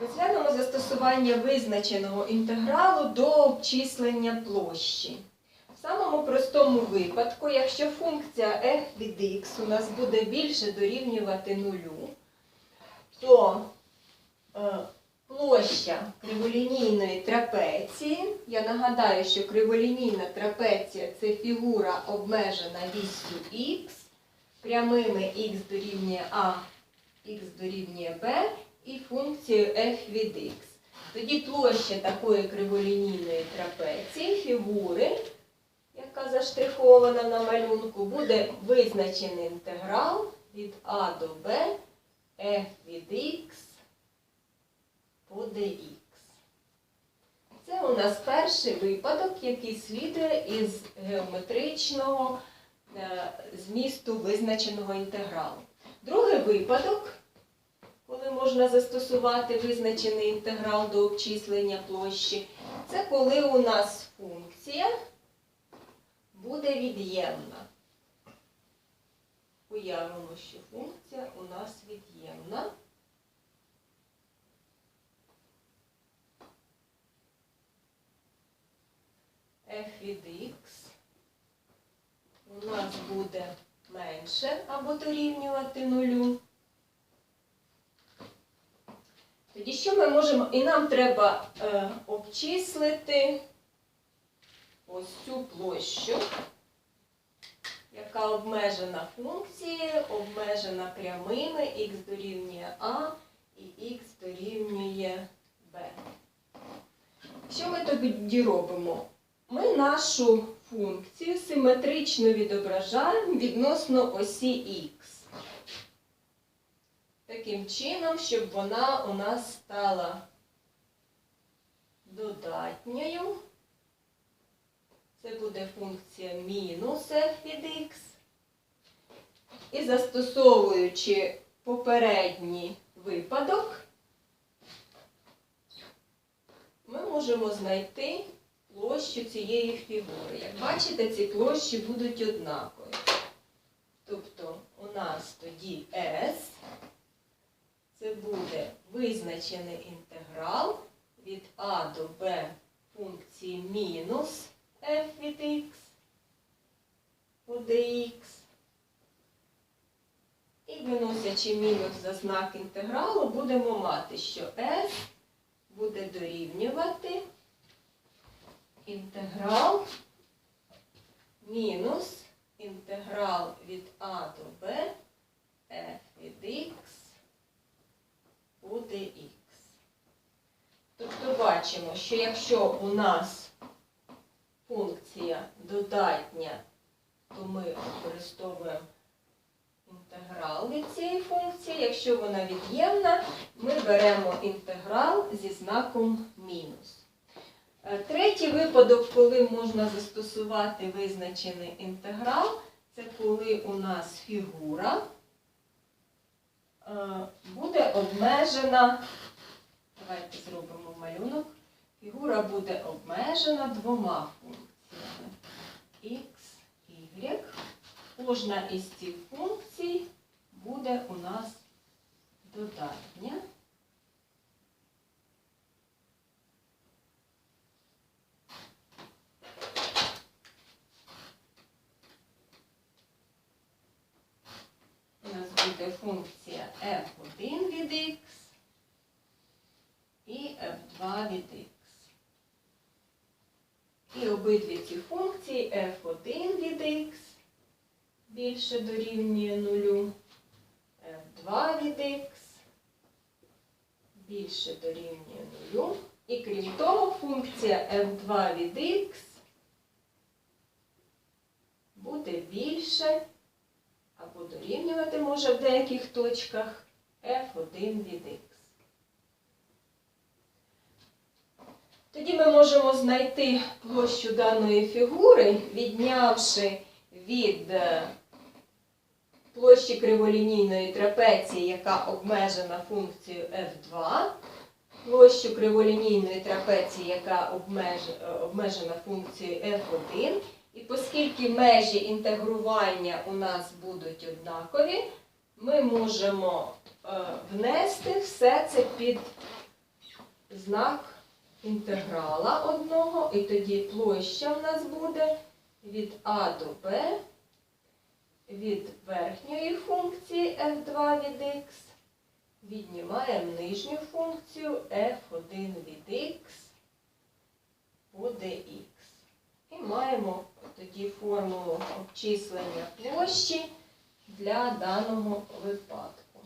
Розглянемо застосування визначеного інтегралу до обчислення площі. В самому простому випадку, якщо функція f від x у нас буде більше дорівнювати нулю, то е, площа криволінійної трапеції, я нагадаю, що криволінійна трапеція це фігура обмежена віссю x, прямими x дорівнює a, x дорівнює b і функцією f від x. Тоді площа такої криволінійної трапеції, фігури, яка заштрихована на малюнку, буде визначений інтеграл від a до b f від x по dx. Це у нас перший випадок, який слідує із геометричного е, змісту визначеного інтегралу. Другий випадок, коли можна застосувати визначений інтеграл до обчислення площі, це коли у нас функція буде від'ємна. Уявимо, що функція у нас від'ємна. f від x у нас буде менше або дорівнювати нулю. Тоді що ми можемо? І нам треба е, обчислити ось цю площу, яка обмежена функцією, обмежена прямими, х дорівнює а і х дорівнює b. Що ми тоді робимо? Ми нашу функцію симетрично відображаємо відносно осі х. Таким чином, щоб вона у нас стала додатньою. Це буде функція мінус f від x. І застосовуючи попередній випадок, ми можемо знайти площу цієї фігури. Як бачите, ці площі будуть однакові. Тобто у нас тоді S це буде визначений інтеграл від А до Б функції мінус f від x по dx. І виносячи мінус за знак інтегралу, будемо мати, що S буде дорівнювати інтеграл мінус інтеграл від А до Б f від x по dx. Тобто бачимо, що якщо у нас функція додатня, то ми використовуємо інтеграл цієї функції. Якщо вона від'ємна, ми беремо інтеграл зі знаком мінус. Е, Третій випадок, коли можна застосувати визначений інтеграл, це коли у нас фігура буде обмежена, давайте зробимо малюнок, фігура буде обмежена двома функціями x, y. Кожна із цих функцій буде у нас додатня. У нас буде функція f1 від x і f2 від x. І обидві ці функції f1 від x більше дорівнює нулю, f2 від x більше дорівнює нулю. І крім того, функція f2 від x буде більше або дорівнювати може в деяких точках f1 від x. Тоді ми можемо знайти площу даної фігури, віднявши від е, площі криволінійної трапеції, яка обмежена функцією f2, площу криволінійної трапеції, яка е, обмежена функцією f1. І оскільки межі інтегрування у нас будуть однакові, ми можемо е, внести все це під знак інтеграла одного, і тоді площа в нас буде від А до Б від верхньої функції f2 від x, віднімаємо нижню функцію f1 від x по dx. І маємо тоді формулу обчислення площі для даного випадку.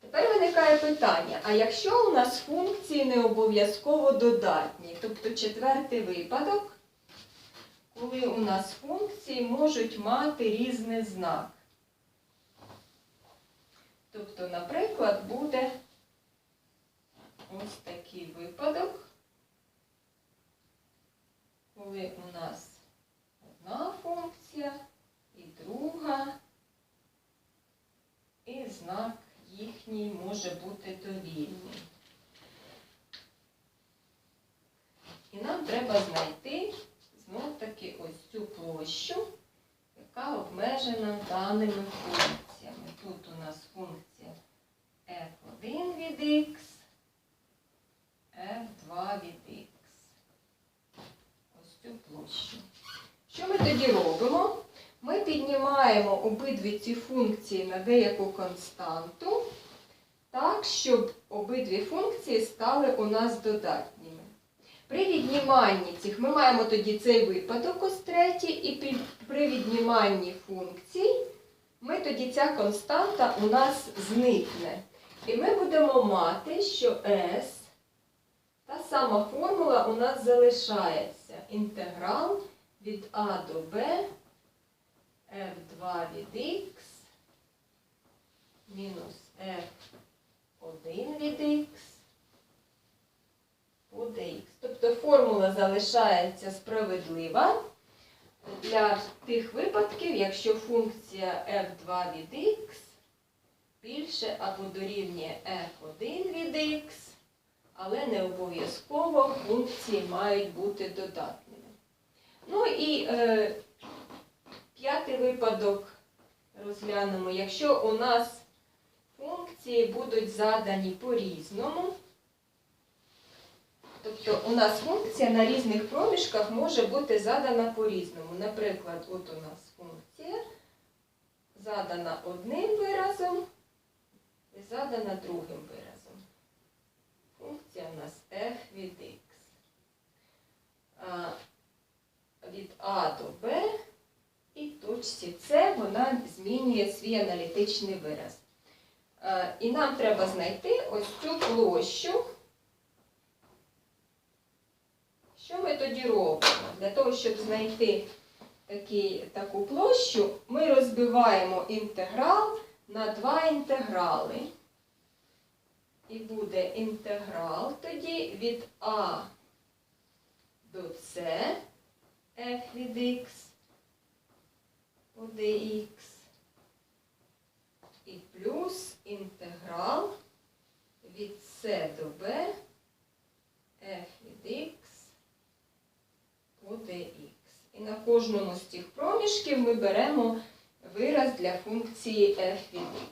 Тепер виникає питання, а якщо у нас функції не обов'язково додатні, тобто четвертий випадок, коли у нас функції можуть мати різний знак. Тобто, наприклад, буде ось такий випадок, коли у нас одна функція і друга, і знак їхній може бути довільний. І нам треба знайти знов таки ось цю площу, яка обмежена даними функціями. Тут у нас функція f1 від x, f2 від x. Ось цю площу. Що ми тоді робимо? Ми піднімаємо обидві ці функції на деяку константу, так, щоб обидві функції стали у нас додатніми. При відніманні цих ми маємо тоді цей випадок ось третій, і при відніманні функцій ми тоді ця константа у нас зникне. І ми будемо мати, що S, та сама формула у нас залишається. Інтеграл від А до Б f2 від x мінус f1 від x по dx. Тобто формула залишається справедлива для тих випадків, якщо функція f2 від x більше або дорівнює f1 від x, але не обов'язково функції мають бути додатними. Ну і е, п'ятий випадок розглянемо. Якщо у нас функції будуть задані по-різному, Тобто у нас функція на різних проміжках може бути задана по-різному. Наприклад, от у нас функція задана одним виразом і задана другим виразом. Функція у нас f від x. А, від А до Б і точці С вона змінює свій аналітичний вираз. А, І нам треба знайти ось цю площу. Що ми тоді робимо? Для того, щоб знайти такий, таку площу, ми розбиваємо інтеграл на два інтеграли. І буде інтеграл тоді від А до С f від x по dx і плюс інтеграл від С до Б f від x по dx. І на кожному з цих проміжків ми беремо вираз для функції f від x.